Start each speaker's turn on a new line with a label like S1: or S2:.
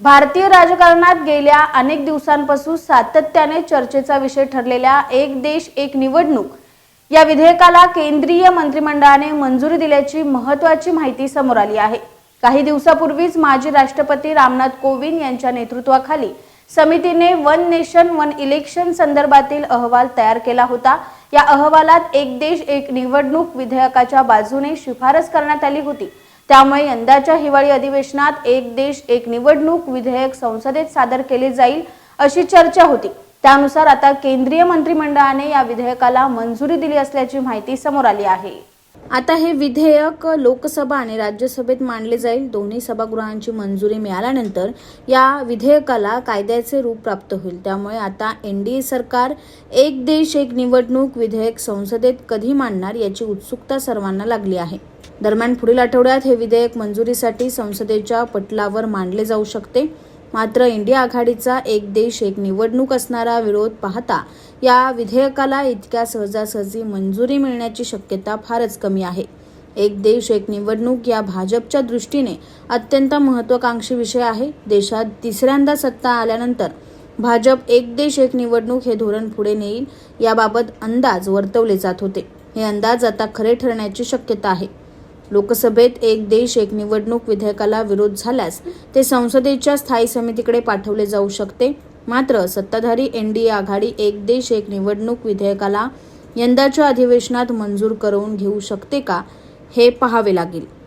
S1: भारतीय राजकारणात गेल्या अनेक दिवसांपासून सातत्याने चर्चेचा विषय ठरलेल्या एक देश एक निवडणूक या विधेयकाला केंद्रीय मंत्रिमंडळाने मंजुरी दिल्याची महत्त्वाची माहिती समोर आली आहे. काही दिवसापूर्वीच माजी राष्ट्रपती रामनाथ कोविंद यांच्या नेतृत्वाखाली समितीने वन नेशन वन इलेक्शन संदर्भातील अहवाल तयार केला होता. या अहवालात एक देश एक निवडणूक विधेयकाच्या बाजूने शिफारस करण्यात आली होती. त्यामुळे यंदाच्या हिवाळी अधिवेशनात एक देश एक निवडणूक विधेयक संसदेत सादर केले जाईल अशी चर्चा होती. त्यानुसार आता केंद्रीय मंत्रिमंडळाने या विधेयकाला मंजुरी दिली असल्याची माहिती समोर आली आहे. आता हे विधेयक लोकसभा आणि राज्यसभेत मांडले जाईल. दोन्ही सभागृहांची मंजुरी मिळाल्यानंतर या विधेयकाला कायद्याचे रूप प्राप्त होईल. त्यामुळे आता एनडीए सरकार एक देश एक निवडणूक विधेयक संसदेत कधी मांडणार याची उत्सुकता सर्वांना लागली आहे. दरम्यान पुढील आठवड्यात हे विधेयक मंजुरीसाठी संसदेच्या पटलावर मांडले जाऊ शकते. मात्र इंडिया आघाडीचा एक देश एक निवडणूक असणारा विरोध पाहता या विधेयकाला इतक्या सहजासहजी मंजुरी मिळण्याची शक्यता फारच कमी आहे. एक देश एक निवडणूक या भाजपच्या दृष्टीने अत्यंत महत्वाकांक्षी विषय आहे. देशात तिसऱ्यांदा सत्ता आल्यानंतर भाजप एक देश एक निवडणूक हे धोरण पुढे नेईल याबाबत अंदाज वर्तवले जात होते. हे अंदाज आता खरे ठरण्याची शक्यता आहे. लोकसभेत एक देश एक निवडणूक विधेयकाला विरोध झाल्यास ते संसदेच्या स्थायी समितीकडे पाठवले जाऊ शकते. मात्र सत्ताधारी एनडीए आघाडी एक देश एक निवडणूक विधेयकाला यंदाच्या अधिवेशनात मंजूर करवून घेऊ शकते का हे पाहावे लागेल.